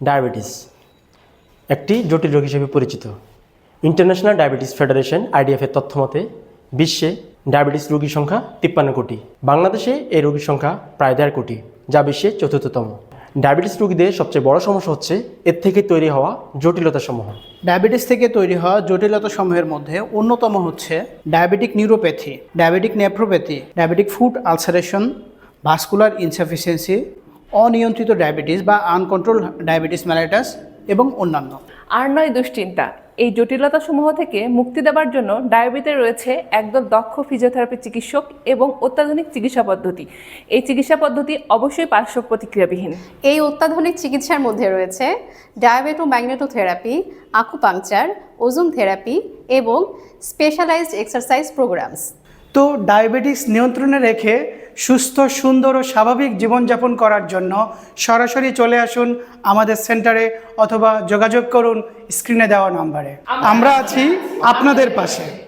Diabetes, একটি জটিল রোগ হিসেবে পরিচিত। ইন্টারন্যাশনাল ডায়াবেটিস ফেডারেশন আইডিএফের তথ্য মতে, বিশ্বে ডায়াবেটিস রোগীর সংখ্যা তিপ্পান্ন কোটি। বাংলাদেশে এই রোগীর সংখ্যা প্রায় দেড় কোটি, যা বিশ্বের চতুর্থতম। ডায়াবেটিস রোগীদের সবচেয়ে বড় সমস্যা হচ্ছে, এর থেকে তৈরি হওয়া জটিলতাসমূহ ডায়াবেটিস থেকে তৈরি হওয়া জটিলতা সমূহের মধ্যে অন্যতম হচ্ছে diabetic neuropathy, diabetic nephropathy diabetic food ulceration, vascular insufficiency অনিয়ন্ত্রিত ডায়াবেটিস বা আনকন্ট্রোল ডায়াবেটিস ম্যালাইটাস এবং অন্যান্য। আর নয় দুশ্চিন্তা এই জটিলতা সমূহ থেকে মুক্তি দেওয়ার জন্য ডায়াবেতে রয়েছে একদল দক্ষ ফিজিওথেরাপি চিকিৎসক এবং অত্যাধুনিক চিকিৎসা পদ্ধতি। এই চিকিৎসা পদ্ধতি অবশ্যই পার্শ্ব প্রতিক্রিয়াবিহীন। এই অত্যাধুনিক চিকিৎসার মধ্যে রয়েছে diabeto magnetotherapy acupuncture ozone therapy এবং স্পেশালাইজড এক্সারসাইজ প্রোগ্রামস তো ডায়াবেটিস নিয়ন্ত্রণে রেখে সুস্থ সুন্দর ও স্বাভাবিক জীবনযাপন করার জন্য সরাসরি চলে আসুন আমাদের সেন্টারে অথবা যোগাযোগ করুন স্ক্রিনে দেওয়া নম্বরে। আমরা আছি আপনাদের পাশে।